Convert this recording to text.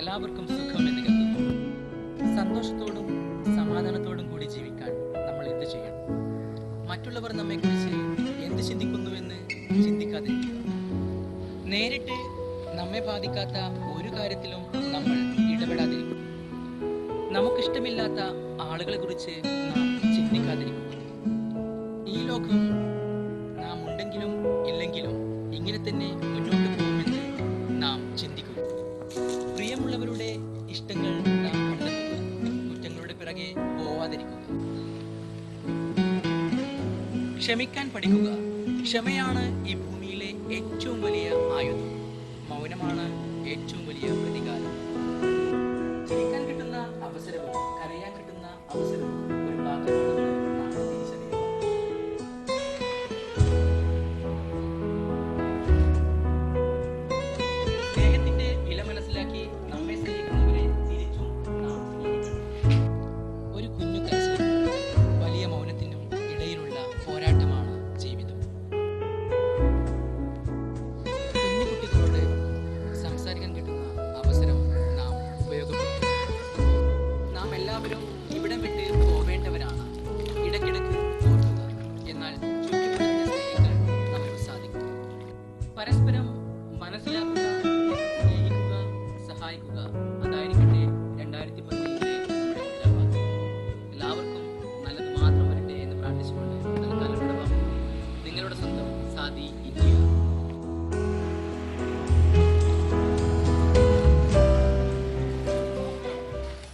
എല്ലാവർക്കും സുഖമെന്ന് കരുതുന്നു. സന്തോഷത്തോടും സമാധാനത്തോടും കൂടി ജീവിക്കാൻ നമ്മൾ എന്ത് ചെയ്യണം? മറ്റുള്ളവർ നമ്മെക്കുറിച്ച് എന്ത് ചിന്തിക്കുന്നുവെന്ന് ചിന്തിക്കാതെ നേരിട്ട് നമ്മെ ബാധിക്കാത്ത ഒരു കാര്യത്തിലും നമ്മൾ ഇടപെടാതിരിക്കും നമുക്കിഷ്ടമില്ലാത്ത ആളുകളെ കുറിച്ച് നാം ചിന്തിക്കാതിരിക്കും ഈ ലോകം നാം ഉണ്ടെങ്കിലും ഇല്ലെങ്കിലും ഇങ്ങനെ തന്നെ ക്ഷമിക്കാൻ പഠിക്കുക. ക്ഷമയാണ് ഈ ഭൂമിയിലെ ഏറ്റവും വലിയ ആയുധം. മൗനമാണ് ഏറ്റവും നാം എല്ലാവരും ഇവിടെ വിട്ട് പോവേണ്ടവരാണ്. ഇടയ്ക്കിടയ്ക്ക്